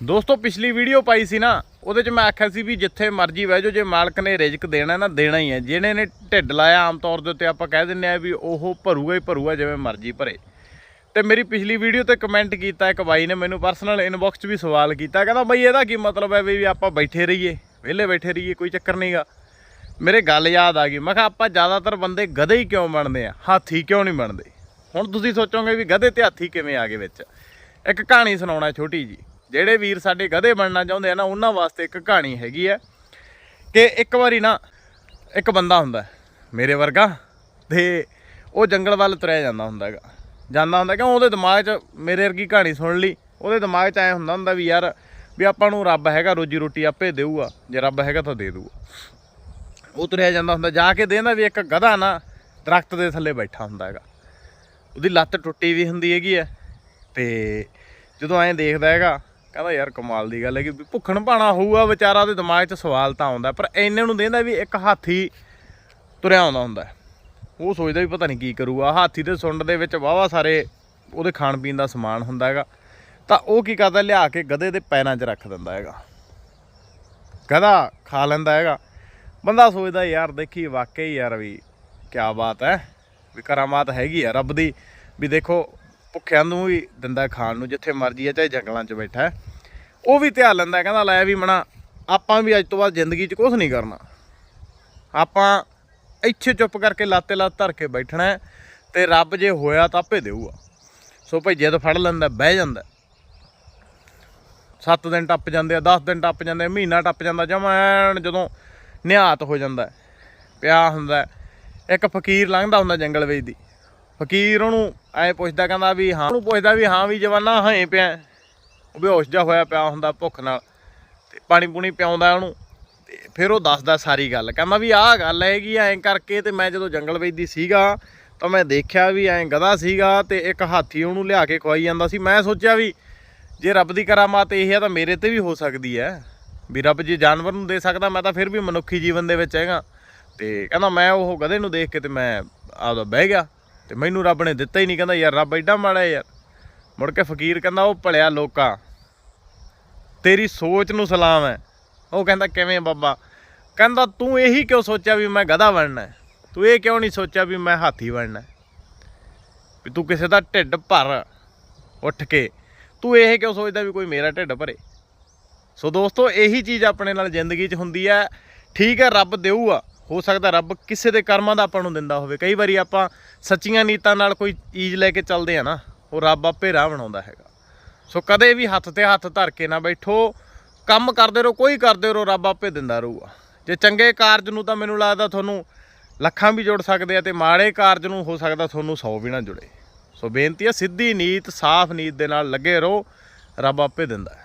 ਦੋਸਤੋ, ਪਿਛਲੀ ਵੀਡੀਓ ਪਾਈ ਸੀ ਨਾ, ਉਹਦੇ 'ਚ ਮੈਂ ਆਖਿਆ ਸੀ ਵੀ ਜਿੱਥੇ ਮਰਜ਼ੀ ਬਹਿ ਜਾਓ, ਜੇ ਮਾਲਕ ਨੇ ਰਿਜ਼ਕ ਦੇਣਾ ਨਾ, ਦੇਣਾ ਹੀ ਹੈ। ਜਿਹਨੇ ਨੇ ਢਿੱਡ ਲਾਇਆ ਆਮ ਤੌਰ ਦੇ ਉੱਤੇ, ਆਪਾਂ ਕਹਿ ਦਿੰਨੇ ਆ ਵੀ ਉਹ ਭਰੂਗਾ ਹੀ ਭਰੂਗਾ, ਜਿਵੇਂ ਮਰਜ਼ੀ ਭਰੇ। ਤੇ ਮੇਰੀ ਪਿਛਲੀ ਵੀਡੀਓ ਤੇ ਕਮੈਂਟ ਕੀਤਾ ਇੱਕ ਬਾਈ ਨੇ ਮੈਨੂੰ ਪਰਸਨਲ ਇਨਬਾਕਸ 'ਚ ਵੀ ਸਵਾਲ ਕੀਤਾ, ਕਹਿੰਦਾ ਬਈ ਇਹਦਾ ਕੀ ਮਤਲਬ ਹੈ ਵੀ ਆਪਾਂ ਬੈਠੇ ਰਹੀਏ, ਵਿਹਲੇ ਬੈਠੇ ਰਹੀਏ, ਕੋਈ ਚੱਕਰ ਨਹੀਂਗਾ ਮੇਰੇ ਗੱਲ ਯਾਦ ਆ ਗਈ, ਮੈਂ ਕਿਹਾ ਆਪਾਂ ਜ਼ਿਆਦਾਤਰ ਬੰਦੇ ਗਧੇ ਹੀ ਕਿਉਂ ਬਣਦੇ ਆ? ਹਾਥੀ ਕਿਉਂ ਨਹੀਂ ਬਣਦੇ? ਹੁਣ ਤੁਸੀਂ ਸੋਚੋਗੇ ਵੀ ਗਧੇ ਤੇ ਹਾਥੀ ਕਿਵੇਂ ਆ ਗਏ ਵਿੱਚ? ਇੱਕ ਕਹਾਣੀ ਸੁਣਾਉਣਾ ਛੋਟੀ ਜੀ ਜਿਹੜੇ ਵੀਰ ਸਾਡੇ ਗਧੇ ਬਣਨਾ ਚਾਹੁੰਦੇ ਆ ਨਾ, ਉਹਨਾਂ ਵਾਸਤੇ ਇੱਕ ਕਹਾਣੀ ਹੈਗੀ ਹੈ ਕਿ ਇੱਕ ਵਾਰੀ ਨਾ ਇੱਕ ਬੰਦਾ ਹੁੰਦਾ, ਮੇਰੇ ਵਰਗਾ, ਤੇ ਉਹ ਜੰਗਲ ਵੱਲ ਤੁਰਿਆ ਜਾਂਦਾ ਹੁੰਦਾ ਹੈਗਾ। ਜਾਂਦਾ ਹੁੰਦਾ ਕਿਉਂ? ਉਹਦੇ ਦਿਮਾਗ 'ਚ ਮੇਰੇ ਵਰਗੀ ਕਹਾਣੀ ਸੁਣ ਲਈ। ਉਹਦੇ ਦਿਮਾਗ 'ਚ ਐ ਹੁੰਦਾ ਹੁੰਦਾ ਵੀ ਯਾਰ, ਵੀ ਆਪਾਂ ਨੂੰ ਰੱਬ ਹੈਗਾ ਰੋਜੀ ਰੋਟੀ ਆਪੇ ਦੇਊਗਾ। ਜੇ ਰੱਬ ਹੈਗਾ ਤਾਂ ਦੇ ਦੂਗਾ ਉਹ ਤੁਰਿਆ ਜਾਂਦਾ ਹੁੰਦਾ, ਜਾ ਕੇ ਦੇਂਦਾ ਵੀ ਇੱਕ ਗਧਾ ਨਾ ਦਰਖਤ ਦੇ ਥੱਲੇ ਬੈਠਾ ਹੁੰਦਾ ਹੈਗਾ। ਉਹਦੀ ਲੱਤ ਟੁੱਟੀ ਵੀ ਹੁੰਦੀ ਹੈਗੀ ਐ ਤੇ ਜਦੋਂ ਐਂ ਦੇਖਦਾ ਹੈਗਾ ਕਹਿੰਦਾ ਯਾਰ ਕਮਾਲ ਦੀ ਗੱਲ ਹੈ ਕਿ ਭੁੱਖਣ ਭਾਣਾ ਹੋਊਗਾ, ਵਿਚਾਰਾ ਦੇ ਦਿਮਾਗ 'ਚ ਸਵਾਲ ਤਾਂ ਆਉਂਦਾ ਪਰ ਇੰਨੇ ਨੂੰ ਦੇਂਦਾ ਵੀ ਇੱਕ ਹਾਥੀ ਤੁਰਿਆ ਆਉਂਦਾ ਹੁੰਦਾ ਉਹ ਸੋਚਦਾ ਵੀ ਪਤਾ ਨਹੀਂ ਕੀ ਕਰੂਗਾ ਹਾਥੀ ਦੇ ਸੁੰਡ ਦੇ ਵਿੱਚ ਵਾਵਾ ਸਾਰੇ ਉਹਦੇ ਖਾਣ ਪੀਣ ਦਾ ਸਮਾਨ ਹੁੰਦਾ ਹੈਗਾ, ਤਾਂ ਉਹ ਕੀ ਕਰਦਾ, ਲਿਆ ਕੇ ਗਧੇ ਦੇ ਪੈਰਾਂ 'ਚ ਰੱਖ ਦਿੰਦਾ ਹੈਗਾ। ਗਧਾ ਖਾ ਲੈਂਦਾ ਹੈਗਾ। ਬੰਦਾ ਸੋਚਦਾ ਯਾਰ ਦੇਖੀ ਵਾਕਈ ਯਾਰ ਵੀ ਕੀ ਬਾਤ ਹੈ, ਵੀ ਕਰਾਮਾਤ ਹੈਗੀ ਆ ਰੱਬ ਦੀ, ਵੀ ਦੇਖੋ ਭੁੱਖਿਆਂ ਨੂੰ ਵੀ ਦਿੰਦਾ ਖਾਣ ਨੂੰ, ਜਿੱਥੇ ਮਰਜ਼ੀ ਹੈ ਚਾਹੇ ਜੰਗਲਾਂ 'ਚ ਬੈਠਾ ਉਹ ਵੀ ਧਿਆਨ ਲੈਂਦਾ ਕਹਿੰਦਾ, ਲੈ ਵੀ ਮਣਾ ਆਪਾਂ ਵੀ ਅੱਜ ਤੋਂ ਬਾਅਦ ਜ਼ਿੰਦਗੀ 'ਚ ਕੁਝ ਨਹੀਂ ਕਰਨਾ। ਆਪਾਂ ਇੱਥੇ ਚੁੱਪ ਕਰਕੇ ਲਾਤੇ ਲੱਤ ਧਰ ਕੇ ਬੈਠਣਾ ਹੈ ਤੇ ਰੱਬ ਜੇ ਹੋਇਆ ਤਾਂ ਆਪੇ ਦੇਊਗਾ। ਸੋ ਭਾਈ ਜਿੱਦ ਫੜ ਲੈਂਦਾ, ਬਹਿ ਜਾਂਦਾ 7 ਦਿਨ ਟੱਪ ਜਾਂਦੇ ਆ 10 ਦਿਨ ਟੱਪ ਜਾਂਦੇ ਆ, ਮਹੀਨਾ ਟੱਪ ਜਾਂਦਾ, ਜਮਾਂ ਜਦੋਂ ਨਿਹਾਤ ਹੋ ਜਾਂਦਾ ਪਿਆ ਹੁੰਦਾ ਇੱਕ ਫਕੀਰ ਲੰਘਦਾ ਹੁੰਦਾ ਜੰਗਲ ਵਿੱਚ ਦੀ। ਫਕੀਰ ਉਹਨੂੰ ਐ ਪੁੱਛਦਾ ਕਹਿੰਦਾ ਵੀ ਹਾਂ, ਉਹਨੂੰ ਪੁੱਛਦਾ ਵੀ ਹਾਂ ਵੀ ਜਵਾਨਾ ਹਾਂ ਪਿਆ। ਉਹ ਬੇਹੋਸ਼ ਜਿਹਾ ਹੋਇਆ ਪਿਆ ਹੁੰਦਾ ਭੁੱਖ ਨਾਲ। ਤੇ ਪਾਣੀ ਪੂਣੀ ਪਿਆਉਂਦਾ ਉਹਨੂੰ। ਤੇ ਫਿਰ ਉਹ ਦੱਸਦਾ ਸਾਰੀ ਗੱਲ। ਕਹਿੰਦਾ ਵੀ ਆਹ ਗੱਲ ਹੈਗੀ ਐਂ ਕਰਕੇ ਤੇ ਮੈਂ ਜਦੋਂ ਜੰਗਲ ਵੇਚਦੀ ਸੀਗਾ, ਤਾਂ ਮੈਂ ਦੇਖਿਆ ਵੀ ਐਂ ਗਧਾ ਸੀਗਾ ਤੇ ਇੱਕ ਹਾਥੀ ਉਹਨੂੰ ਲਿਆ ਕੇ ਖਵਾਈ ਜਾਂਦਾ ਸੀ। ਮੈਂ ਸੋਚਿਆ ਵੀ ਜੇ ਰੱਬ ਦੀ ਕਰਾਮਾਤ ਇਹ ਹੈ ਤਾਂ ਮੇਰੇ ਤੇ ਵੀ ਹੋ ਸਕਦੀ ਹੈ ਵੀ ਰੱਬ ਜੇ ਜਾਨਵਰ ਨੂੰ ਦੇ ਸਕਦਾ, ਮੈਂ ਤਾਂ ਫਿਰ ਵੀ ਮਨੁੱਖੀ ਜੀਵਨ ਦੇ ਵਿੱਚ ਹੈਗਾ। ਤੇ ਕਹਿੰਦਾ ਮੈਂ ਉਹ ਗਧੇ ਨੂੰ ਦੇਖ ਕੇ ਤੇ ਮੈਂ ਆਪਦਾ ਬਹਿ ਗਿਆ। ਤੇ ਮੈਨੂੰ ਰੱਬ ਨੇ ਦਿੱਤਾ ਹੀ ਨਹੀਂ, ਕਹਿੰਦਾ ਯਾਰ ਰੱਬ ਐਡਾ ਮਾੜਾ ਯਾਰ। ਮੁੜ ਕੇ ਫਕੀਰ ਕਹਿੰਦਾ, ਉਹ ਭਲਿਆ ਲੋਕਾਂ, ਤੇਰੀ ਸੋਚ ਨੂੰ ਸਲਾਮ ਹੈ। ਉਹ ਕਹਿੰਦਾ, ਕਿਵੇਂ ਬਾਬਾ? ਕਹਿੰਦਾ, ਤੂੰ ਇਹੀ ਕਿਉਂ ਸੋਚਿਆ ਵੀ ਮੈਂ ਗਧਾ ਬਣਨਾ ਤੂੰ ਇਹ ਕਿਉਂ ਨਹੀਂ ਸੋਚਿਆ ਵੀ ਮੈਂ ਹਾਥੀ ਬਣਨਾ ਵੀ ਤੂੰ ਕਿਸੇ ਦਾ ਢਿੱਡ ਭਰ ਉੱਠ ਕੇ, ਤੂੰ ਇਹ ਕਿਉਂ ਸੋਚਦਾ ਵੀ ਕੋਈ ਮੇਰਾ ਢਿੱਡ ਭਰੇ? ਸੋ ਦੋਸਤੋ, ਇਹੀ ਚੀਜ਼ ਆਪਣੇ ਨਾਲ ਜ਼ਿੰਦਗੀ 'ਚ ਹੁੰਦੀ ਹੈ। ਠੀਕ ਹੈ, ਰੱਬ ਦੇਊਗਾ। ਹੋ ਸਕਦਾ ਰੱਬ ਕਿਸੇ ਦੇ ਕਰਮਾਂ ਦਾ ਆਪਾਂ ਨੂੰ ਦਿੰਦਾ ਹੋਵੇ। ਕਈ ਵਾਰੀ ਆਪਾਂ ਸੱਚੀਆਂ ਨੀਤਾਂ ਨਾਲ ਕੋਈ ਚੀਜ਼ ਲੈ ਕੇ ਚੱਲਦੇ ਆ ਨਾ, ਉਹ ਰੱਬ ਆਪੇ ਰਾਹ ਬਣਾਉਂਦਾ ਹੈਗਾ। ਸੋ ਕਦੇ ਵੀ ਹੱਥ ਤੇ ਹੱਥ ਧਰ ਕੇ ਨਾ ਬੈਠੋ, ਕੰਮ ਕਰਦੇ ਰਹੋ, ਕੋਈ ਕਰਦੇ ਰਹੋ, ਰੱਬ ਆਪੇ ਦਿੰਦਾ ਰਹੂਗਾ। ਜੇ ਚੰਗੇ ਕਾਰਜ ਨੂੰ ਤਾਂ ਮੈਨੂੰ ਲੱਗਦਾ ਤੁਹਾਨੂੰ ਲੱਖਾਂ ਵੀ ਜੁੜ ਸਕਦੇ ਆ ਤੇ ਮਾੜੇ ਕਾਰਜ ਨੂੰ ਹੋ ਸਕਦਾ ਤੁਹਾਨੂੰ 100 ਵੀ ਨਾ ਜੁੜੇ। ਸੋ ਬੇਨਤੀ ਆ, ਸਿੱਧੀ ਨੀਤ, ਸਾਫ਼ ਨੀਤ ਦੇ ਨਾਲ ਲੱਗੇ ਰਹੋ, ਰੱਬ ਆਪੇ ਦਿੰਦਾ